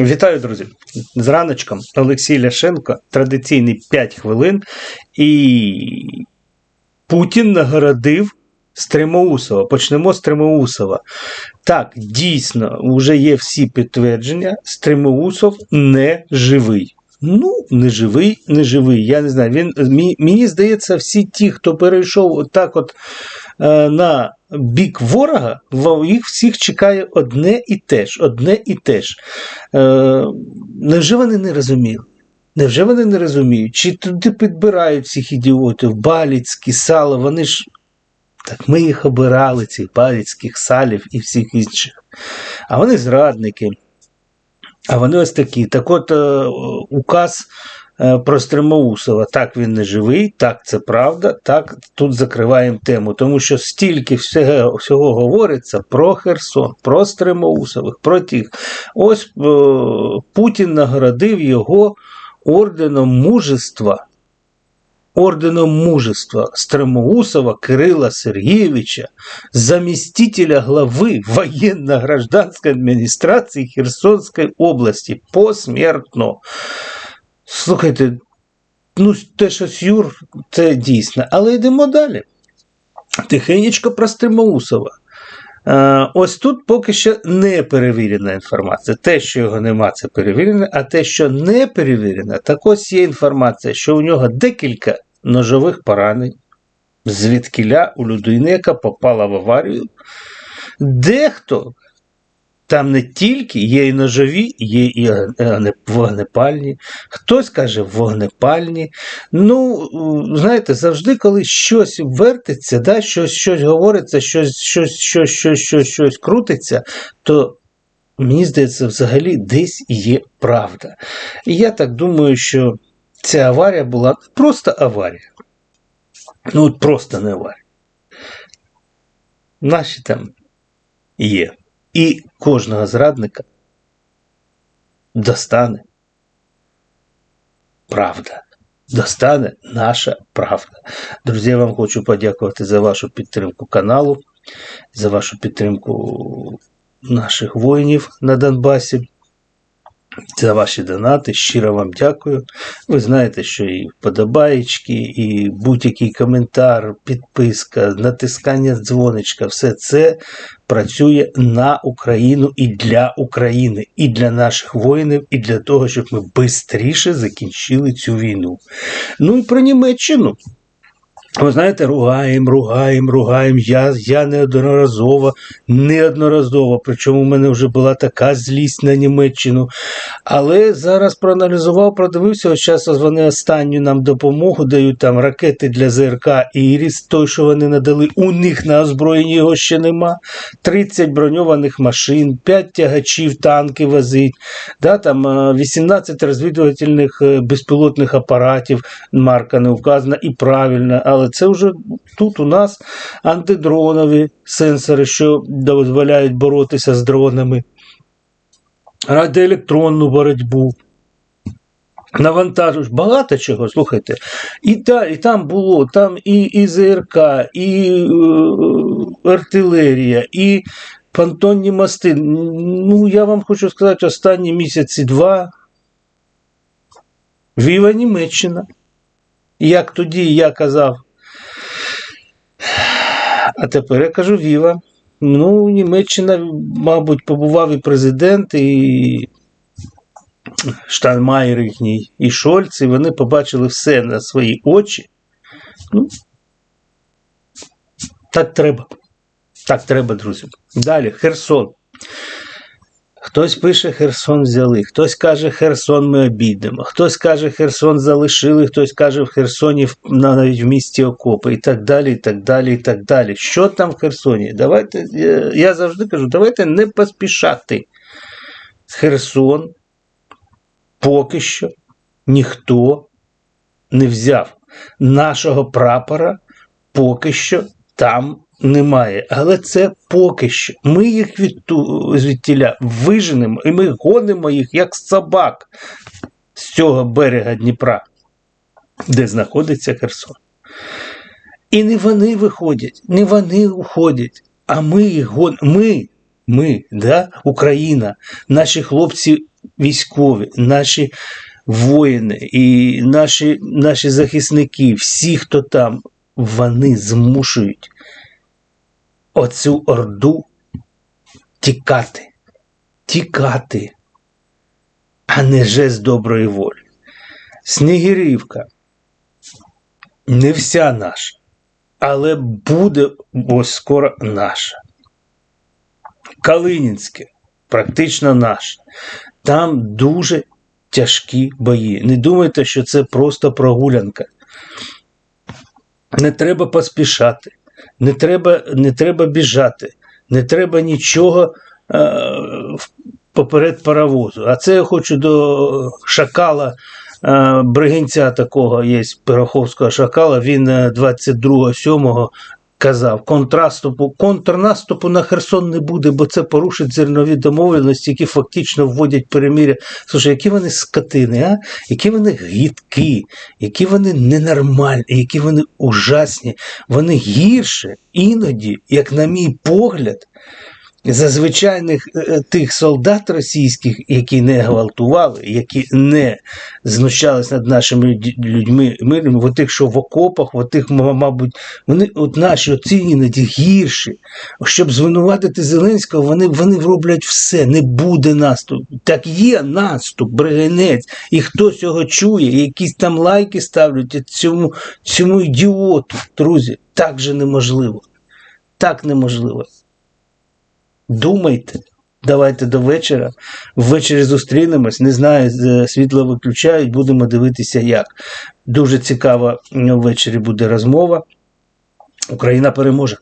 Вітаю, друзі! З раночком Олексій Ляшенко, традиційний 5 хвилин, і Путін нагородив Стримоусова. Почнемо з Стримоусова. Так, дійсно, вже є всі підтвердження, Стримоусов не живий. Ну, не живий, не живий. Я не знаю. Він, мені, здається, всі ті, хто перейшов так от е, на бік ворога, їх всіх чекає одне і те ж, одне і те ж. Е, невже вони не розуміли? Невже вони не розуміють? Чи туди підбирають цих ідіотів, Баліцькі, Сало, вони ж. Так ми їх обирали, цих Баліцьких, Салів і всіх інших. А вони зрадники. А вони ось такі. Так от е, указ про Стримоусова. Так він не живий, так це правда, так тут закриваємо тему. Тому що стільки всього, всього говориться про Херсон, про Стримоусових, про тих. Ось е, Путін нагородив його орденом мужества. Орденом мужества Стремоусова Кирила Сергеевича, заместителя главы военно-гражданской администрации Херсонской области посмертно. Слухайте, ну те, що Сюр, це дійсно. Але йдемо далі. Тихенечко про Стримоусова. Е, Ось тут поки що не перевірена інформація. Те, що його нема, це перевірене, а те, що не перевірено, так ось є інформація, що у нього декілька ножових поранень, звідкіля у людини, яка попала в аварію. Дехто там не тільки є і ножові, є і вогнепальні, хтось каже вогнепальні. Ну, знаєте, завжди, коли щось вертиться, да, щось, щось говориться, щось, щось, щось, щось, щось, щось крутиться, то мені здається, взагалі десь є правда. І я так думаю, що ця аварія була просто аварія. Ну, просто не аварія. Наші там є. І кожного зрадника достане правда. Достане наша правда. Друзі, я вам хочу подякувати за вашу підтримку каналу, за вашу підтримку наших воїнів на Донбасі, за ваші донати. Щиро вам дякую. Ви знаєте, що і вподобаєчки, і будь-який коментар, підписка, натискання дзвоничка, все це працює на Україну і для України, і для наших воїнів, і для того, щоб ми швидше закінчили цю війну. Ну і про Німеччину. Ви знаєте, ругаємо, ругаємо, ругаємо. Я, я неодноразово, неодноразово, причому в мене вже була така злість на Німеччину. Але зараз проаналізував, продивився, ось зараз вони останню нам допомогу дають там ракети для ЗРК Іріс, той, що вони надали, у них на озброєнні його ще нема. 30 броньованих машин, 5 тягачів, танки возить, да, там е, 18 розвідувальних е, безпілотних апаратів, марка не вказана і правильно, але це вже тут у нас антидронові сенсори, що дозволяють боротися з дронами, радіоелектронну боротьбу. Навантажуєш багато чого, слухайте. І, та, і там було, там і, і ЗРК, і е, артилерія, і понтонні мости. Ну, я вам хочу сказати, останні місяці два. Віва Німеччина. Як тоді я казав. А тепер я кажу Віва. Ну, Німеччина, мабуть, побував і президент, і Штайнмаєр їхній, і Шольц, і вони побачили все на свої очі. Ну, так треба. Так треба, друзі. Далі, Херсон. Хтось пише Херсон взяли, хтось каже, Херсон ми обійдемо, хтось каже, Херсон залишили, хтось каже, в Херсоні навіть в місті окопи, і так далі, і так далі, і так далі. Що там в Херсоні? Давайте, я, завжди кажу, давайте не поспішати. Херсон поки що ніхто не взяв. Нашого прапора поки що там немає. Але це поки що. Ми їх від, звідтіля виженемо і ми гонимо їх як собак з цього берега Дніпра, де знаходиться Херсон. І не вони виходять, не вони уходять, а ми їх гон... Ми, ми, да, Україна, наші хлопці військові, наші воїни і наші, наші захисники, всі, хто там, вони змушують оцю орду тікати. Тікати, а не жест доброї волі. Снігирівка не вся наша, але буде ось скоро наша. Калинінське практично наше. Там дуже тяжкі бої. Не думайте, що це просто прогулянка. Не треба поспішати, не треба, не треба біжати, не треба нічого е, поперед паровозу. А це я хочу до шакала, е, бригинця такого є, Пироховського шакала. Він е, 22.07 казав, контраступу, контрнаступу на Херсон не буде, бо це порушить зернові домовленості, які фактично вводять переміря. Слушай, які вони скотини, а? які вони гідкі, які вони ненормальні, які вони ужасні. Вони гірше іноді, як на мій погляд, за звичайних е, тих солдат російських, які не гвалтували, які не знущались над нашими людьми мирними, от тих, що в окопах, от тих, мабуть, вони от наші оці іноді гірші. Щоб звинуватити Зеленського, вони, вони роблять все, не буде наступу. Так є наступ, бригинець, і хто цього чує, якісь там лайки ставлять цьому, цьому ідіоту, друзі, так же неможливо. Так неможливо. Думайте. Давайте до вечора. Ввечері зустрінемось. Не знаю, світло виключають, будемо дивитися як. Дуже цікава ввечері буде розмова. Україна переможе.